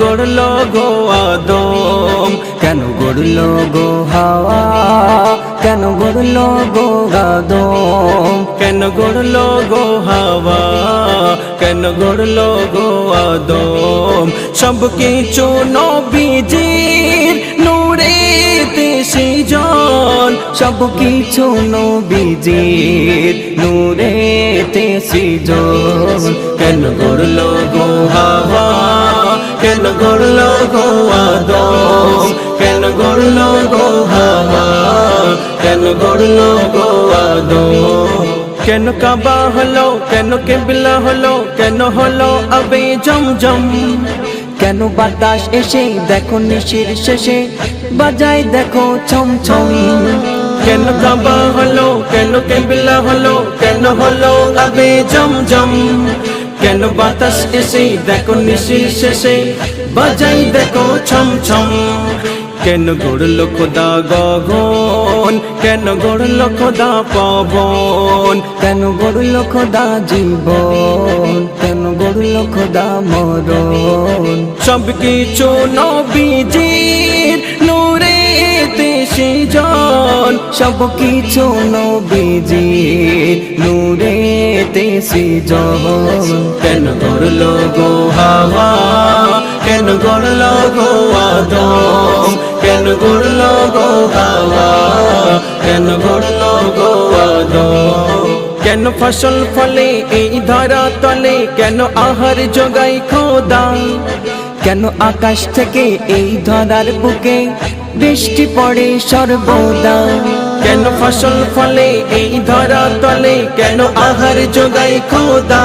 গড়লো গো আদম? কেন গড়লো গো হাওয়া? কেন গড়লো গো আদম? কেন গড়লো গো হাওয়া? কেন গড়লো গো আদম? সব কিছু নবীজির সব কিছু নবীজির নূরেতে সৃজন। কেন গড়লো গো হাওয়া? কেন গড়লো গো আদম? কেন গড়লো গো হাওয়া? কেন গড়লো গো আদম? কেন কাবা হলো? কেন কেবলা হলো? কেন হলো আবে জম জমজম? কেন বাতাস এসে দেখো নিশির শেষে? বাজাই দেখো ছম ছম কেন কাবা হলো, কেন কেবলা হলো, কেন হলো আবে জমজম কেন বাতাস এসে, দেখো নিশির শেষে, বাজাই দেখো ছম ছম? কেন গড়ল খোদা গগন? কেন গড়ল খোদা পবন? কেন গড়ল খোদা জীবন? কেন গড়ল খোদা মরণ? সব কিছু নবীজির দেশে জন সব কিছু নবীজির নূরে দেশে জন কেন গড়ল গো হাওয়া? কেন গড়ল গো আদম? কেন গড়ল গো হাওয়া? কেন গড়ল গো আদম? কেন ফসল ফলে এই ধরা তলে? কেন আহার যোগাই খোদা কেন আকাশ থেকে এই ধরার বুকে বৃষ্টি পড়ে সর্বদা? কেন ফসল ফলে এই ধরা তলে? কেন আহার যোগাই খোদা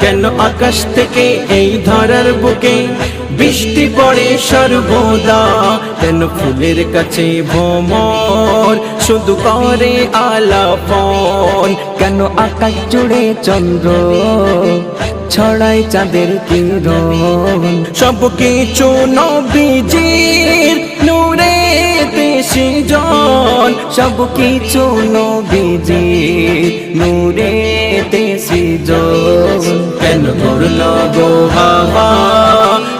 কেন আকাশ থেকে এই ধরার বুকে বৃষ্টি পড়ে সর্বদা? কেন ফুলের কাছে ভ্রমর শুধু করে আলাপন? কেন আকাশ জুড়ে চন্দ্র ছড়াই চাঁদের কিরণ। সব কিছু নবীজির নূরে দেশি জন। সব কিছু নবীজির নূরে দেশি জন। কেন ঘুরল গো হাওয়া?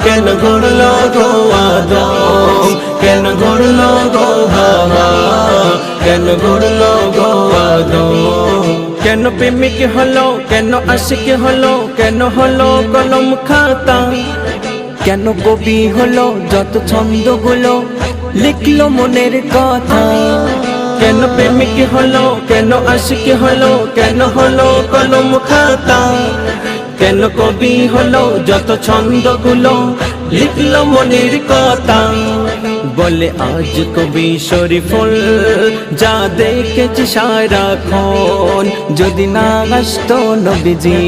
কেন ঘুরল গো আদম? কেন গড়ল গো হাওয়া? কেন ঘুরল গো আদম? কেন প্রেমিক হলো? কেন আশিক হলো? কেন হলো কলম খাতা? কেন কবি হলো? যত ছন্দগুলো লিখলো মনের কথা। কেন প্রেমিক হলো? কেন আশিক হলো? কেন হলো কলম খাতা? কেন কবি হলো? যত ছন্দগুলো লিখলো মনের কথা। বলে, আজ কবি শরীফুল, যা দেখেছি সারাক্ষণ যদি না আসতো নবীজি,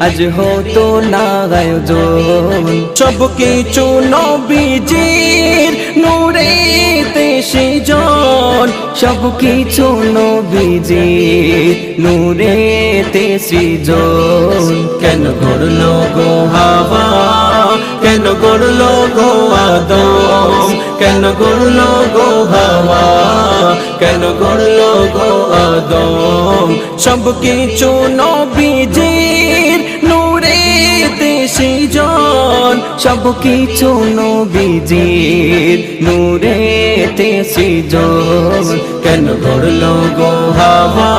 আজ হতো না আয়োজন। সব কিছু নবীজির নূরে দেশে জন সব কিছু নবীজির নূরে দেশে জন কেন করল গো হাওয়া? কেন করল গো আদম কেন করল গো হাওয়া? কেন করল গো আদম? সব কিছু নবীজির নূরে দেশে জন। সব কিছু নবীজির নূরে দেশে জন। কেন করল গো হাওয়া?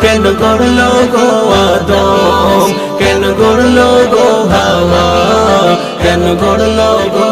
কেন করল গো আদম? কেন করল গো হাওয়া? কেন করল গো